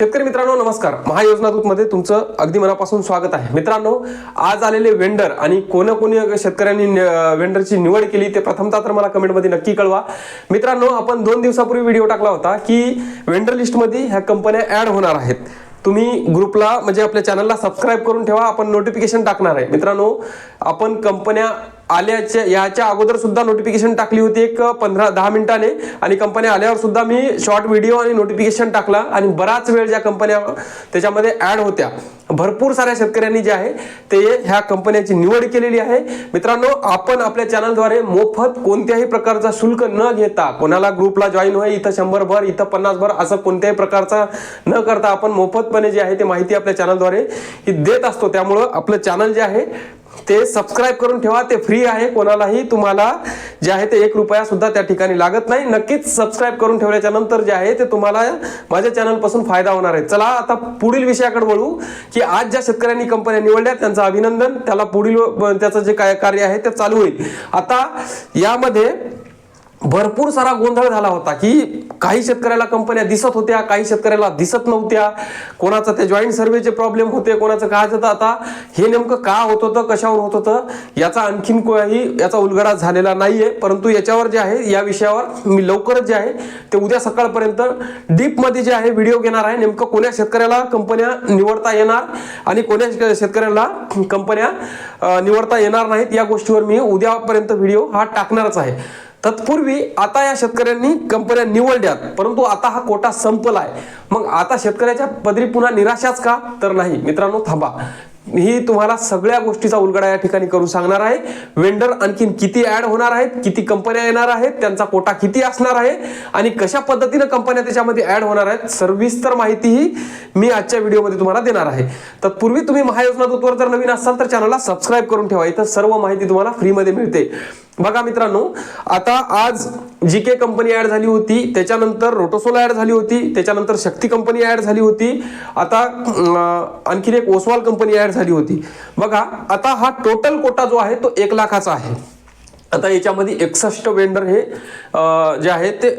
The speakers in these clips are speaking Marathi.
शेतकरी मित्रांनो नमस्कार. महायोजना दूतमध्ये तुमचं अगदी मनापासून स्वागत आहे. मित्रांनो आज आलेले वेंडर आणि कोणा कोणी शेतकऱ्यांनी वेंडरची निवड केली ते प्रथमतः तर मला कमेंटमध्ये नक्की कळवा. मित्रांनो आपण दोन दिवसापूर्वी व्हिडिओ टाकला होता की वेंडर लिस्टमध्ये ह्या कंपन्या ॲड होणार आहेत. तुम्ही ग्रुपला म्हणजे आपल्या चॅनलला सबस्क्राईब करून ठेवा आपण नोटिफिकेशन टाकणार आहे. मित्रांनो आपण कंपन्या आल्याच्या याच्या अगोदर सुद्धा नोटिफिकेशन टाकली होती एक पंधरा दहा मिनिटाने. आणि कंपन्या आल्यावर सुद्धा मी शॉर्ट व्हिडिओ आणि नोटिफिकेशन टाकला. आणि बराच वेळ ज्या कंपन्या त्याच्यामध्ये ऍड होत्या. भरपूर साऱ्या शेतकऱ्यांनी जे आहे ते ह्या कंपन्याची निवड केलेली आहे. मित्रांनो आपण आपल्या चॅनलद्वारे मोफत कोणत्याही प्रकारचा शुल्क न घेता कोणाला ग्रुपला जॉईन होय इथं शंभर भर इथं पन्नास भर असं कोणत्याही प्रकारचा न करता आपण मोफतपणे जे आहे ते माहिती आपल्या चॅनलद्वारे ही देत असतो. त्यामुळं आपलं चॅनल जे आहे ते सबस्क्राईब करून ठेवा ते फ्री आहे कोणालाही तुम्हाला जे आहे ते एक रुपया सुद्धा त्या ठिकाणी लागत नाही. नक्कीच सबस्क्राईब करून ठेवल्याच्या नंतर जे आहे ते तुम्हाला माझ्या चॅनलपासून फायदा होणार आहे. चला आता पुढील विषयाकडे वळू की आज ज्या शेतकऱ्यांनी कंपन्या निवडल्या त्यांचं अभिनंदन. त्याला पुढील त्याचं जे काय कार्य आहे ते चालू होईल. आता यामध्ये भरपूर सारा गोंधळ झाला होता की काही शेतकऱ्याला कंपन्या दिसत होत्या काही शेतकऱ्याला दिसत नव्हत्या. कोणाचं ते जॉईंट सर्वेचे प्रॉब्लेम होते कोणाचं काय होतं आता हे नेमकं का होत होतं कशावर होत होतं याचा आणखीन काही याचा उलगडा झालेला नाहीये. परंतु याच्यावर जे आहे या विषयावर मी लवकरच जे आहे ते उद्या सकाळपर्यंत डीपमध्ये जे आहे व्हिडिओ घेणार आहे. नेमकं कोण्या शेतकऱ्याला कंपन्या निवडता येणार आणि कोण्या शेतकऱ्याला कंपन्या निवडता येणार नाहीत या गोष्टीवर मी उद्यापर्यंत व्हिडिओ हा टाकणारच आहे. तत्पूर्वी आता या शेतकऱ्यांनी कंपन्या निवडल्यात परंतु आता हा कोटा संपलाय. मग आता शेतकऱ्याच्या पदरी पुन्हा निराशाच का? तर नाही. मित्रांनो थांबा. ही तुम्हाला सगळ्या गोष्टीचा उलगडा या ठिकाणी करून सांगणार आहे. वेंडर आणखीन किती ऍड होणार आहेत? किती कंपन्या येणार आहेत? त्यांचा कोटा किती असणार आहे? आणि कशा पद्धतीनं कंपन्या त्याच्यामध्ये ऍड होणार आहेत? सविस्तर माहितीही मी आजच्या व्हिडिओमध्ये तुम्हाला देणार आहे. तत्पूर्वी तुम्ही महायोजना दूतवर जर नवीन असाल तर चॅनलला सबस्क्राईब करून ठेवा. इथं सर्व माहिती तुम्हाला फ्रीमध्ये मिळते. बघा मित्रांनो आता आज जी के कंपनी ॲड झाली होती त्याच्यानंतर रोटोसोला ॲड झाली होती त्याच्यानंतर शक्ती कंपनी ॲड झाली होती आता आणखीन एक ओसवाल कंपनी ॲड झाली होती. बघा आता हा टोटल कोटा जो आहे तो एक लाखाचा आहे. आता याच्यामध्ये एकसष्ट वेंडर हे जे आहे ते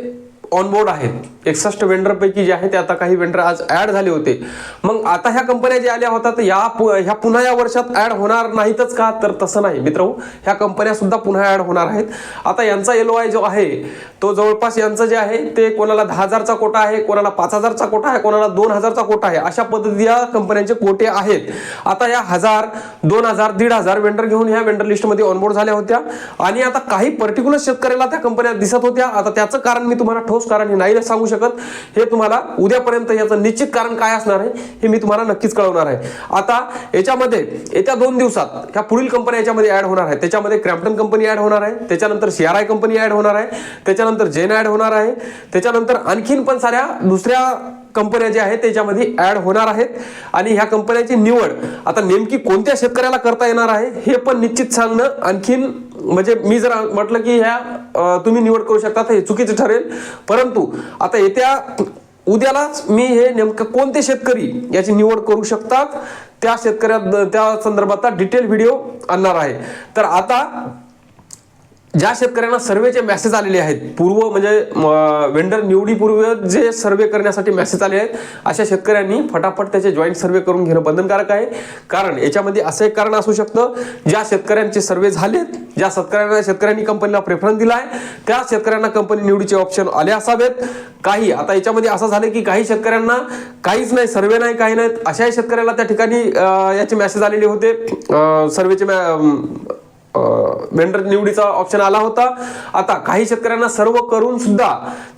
ऑनबोर्ड आहेत. एकसष्ट वेंडरपैकी जे आहे ते आता काही वेंडर आज ॲड झाले होते. मग आता ह्या कंपन्या ज्या आल्या होत्या तर या पु- ह्या पुन्हा या वर्षात ॲड होणार नाहीतच का? तर तसं नाही मित्र. ह्या कंपन्या सुद्धा पुन्हा ॲड होणार आहेत. आता यांचा एल आय जो आहे तो जवळपास यांचं जे आहे ते कोणाला दहा हजारचा कोटा आहे कोणाला पाच हजारचा कोटा आहे कोणाला दोन हजारचा कोटा आहे अशा पद्धती या कंपन्यांचे कोटे आहेत. आता या हजार दोन हजार दीड हजार वेंडर घेऊन ह्या वेंडर लिस्टमध्ये ऑनबोर्ड झाल्या होत्या. आणि आता काही पर्टिक्युलर शेतकऱ्याला त्या कंपन्या दिसत होत्या. आता त्याचं कारण मी तुम्हाला ठोस कारण हे नाही सांगू शकत. हे तुम्हाला उद्यापर्यंत याचं निश्चित कारण काय असणार आहे हे मी तुम्हाला नक्कीच कळवणार आहे. आता याच्यामध्ये येत्या दोन दिवसात ह्या पुढील कंपन्या याच्यामध्ये ऍड होणार आहे त्याच्यामध्ये क्रॅम्प्टन कंपनी ऍड होणार आहे. त्याच्यानंतर सीआरआय कंपनी ऍड होणार आहे. त्याच्यानंतर जेन ऍड होणार आहे. त्याच्यानंतर आणखीन पण साऱ्या दुसऱ्या कंपन्या ज्या आहेत त्याच्यामध्ये ऍड होणार आहेत. आणि ह्या कंपन्यांची निवड आता नेमकी कोणत्या शेतकऱ्याला करता येणार आहे हे पण निश्चित सांगणं आणखीन म्हणजे मी जर म्हटलं की ह्या तुम्ही निवड करू शकता तर हे चुकीचं ठरेल. परंतु आता येत्या उद्यालाच मी हे नेमकं कोणते शेतकरी याची निवड करू शकतात त्या शेतकऱ्या त्या संदर्भात डिटेल व्हिडिओ आणणार आहे. तर आता ज्या शेतकऱ्यांना सर्वेचे मेसेज आलेले आहेत पूर्व म्हणजे वेंडर निवडीपूर्व जे सर्वे करण्यासाठी मेसेज आले आहेत अशा शेतकऱ्यांनी फटाफट त्याचे जॉईंट सर्वे करून घेणं बंधनकारक आहे. कारण याच्यामध्ये असं एक कारण असू शकतं ज्या शेतकऱ्यांचे सर्वे झालेत ज्या शेतकऱ्यांना शेतकऱ्यांनी कंपनीला प्रेफरन्स दिला आहे त्या शेतकऱ्यांना कंपनी निवडीचे ऑप्शन आले असावेत. काही आता याच्यामध्ये असं झालं की काही शेतकऱ्यांना काहीच नाही सर्वे नाही काही नाहीत. अशाही शेतकऱ्याला त्या ठिकाणी याचे मेसेज आलेले होते. सर्वेचे वेंडर निवडीचा ऑप्शन आला होता. आता काही शेतकऱ्यांना सर्व करून सुद्धा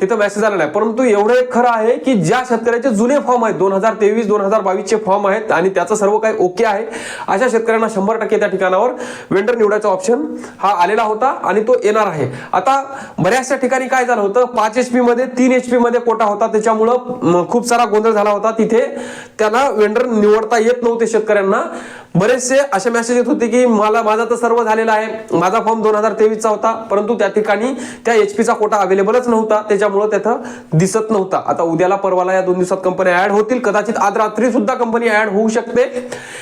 तिथं मेसेज आला नाही. परंतु एवढं एक खरं आहे की ज्या शेतकऱ्याचे जुने फॉर्म आहेत दोन हजार तेवीस दोन हजार बावीसचे फॉर्म आहेत आणि त्याचं सर्व काही ओके आहे अशा शेतकऱ्यांना शंभर टक्के त्या ठिकाणावर वेंडर निवडायचा ऑप्शन हा आलेला होता आणि तो येणार आहे. आता बऱ्याचशा ठिकाणी काय झालं होतं पाच एच पी मध्ये तीन एच पी मध्ये कोटा होता. त्याच्यामुळं खूप सारा गोंधळ झाला होता. तिथे त्यांना वेंडर निवडता येत नव्हते शेतकऱ्यांना. बरेचसे असे मेसेज येत होते की मला माझा तर सर्व झालेला आहे. माझा फॉर्म दोन हजार तेवीसचा होता परंतु त्या ठिकाणी त्या एच पीचा कोटा अवेलेबलच नव्हता. त्याच्यामुळे तिथं दिसत नव्हता. आता उद्याला परवाला या दोन दिवसात कंपनी ऍड होतील. कदाचित आज रात्री सुद्धा कंपनी ऍड होऊ शकते.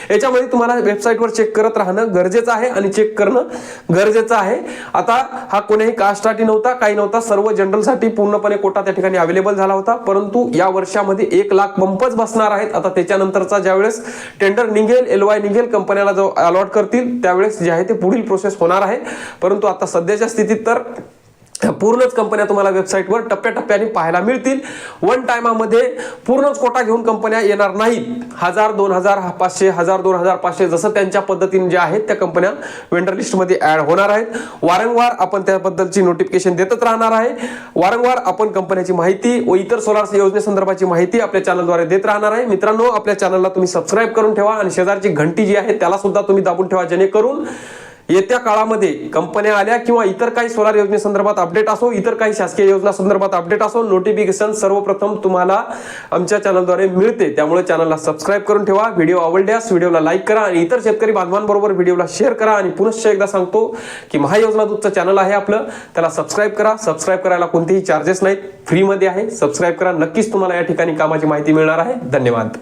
याच्यामध्ये तुम्हाला वेबसाईटवर चेक करत राहणं गरजेचं आहे आणि चेक करणं गरजेचं आहे. आता हा कोणीही कास्टसाठी नव्हता काही नव्हता. सर्व जनरलसाठी पूर्णपणे कोटा त्या ठिकाणी अवेलेबल झाला होता. परंतु या वर्षामध्ये एक लाख पंपच बसणार आहेत. आता त्याच्यानंतरचा ज्यावेळेस टेंडर निघेल एल वाय निघेल कंपन्याला जो अलॉट करतील त्यावेळेस जे आहे ते पुढील प्रोसेस होणार आहे. परंतु आता सध्याच्या स्थितीत तर पूर्णच कंपन्या तुम्हाला वेबसाईटवर टप्प्याटप्प्याने पाहायला मिळतील. वन टायमामध्ये पूर्णच कोटा घेऊन कंपन्या येणार नाहीत. हजार दोन हजार पाचशे हजार दोन हजार पाचशे जसं त्यांच्या पद्धतीने ज्या आहेत त्या कंपन्या वेंडर लिस्टमध्ये ऍड होणार आहेत. वारंवार आपण त्याबद्दलची नोटिफिकेशन देतच राहणार आहे. वारंवार आपण कंपन्याची माहिती व इतर सोलार योजनेसंदर्भाची माहिती आपल्या चॅनलद्वारे देत राहणार आहे. मित्रांनो आपल्या चॅनलला तुम्ही सबस्क्राईब करून ठेवा आणि शेजारची घंटी जी आहे त्याला सुद्धा तुम्ही दाबून ठेवा जेणेकरून येत्या काळामध्ये कंपन्या आल्या किंवा इतर काही सोलार योजनेसंदर्भात अपडेट असो इतर काही शासकीय योजना संदर्भात अपडेट असो नोटिफिकेशन सर्वप्रथम तुम्हाला आमच्या चॅनलद्वारे मिळते. त्यामुळे चॅनलला सबस्क्राईब करून ठेवा व्हिडिओ आवडल्यास व्हिडिओला लाईक करा आणि इतर शेतकरी बांधवांबरोबर व्हिडिओला शेअर करा आणि पुनश्च एकदा सांगतो की महायोजना दूतचं चॅनल आहे आपलं. त्याला सबस्क्राईब करा. सबस्क्राईब करायला कोणतेही चार्जेस नाहीत. फ्रीमध्ये आहे. सबस्क्राईब करा. नक्कीच तुम्हाला या ठिकाणी कामाची माहिती मिळणार आहे. धन्यवाद.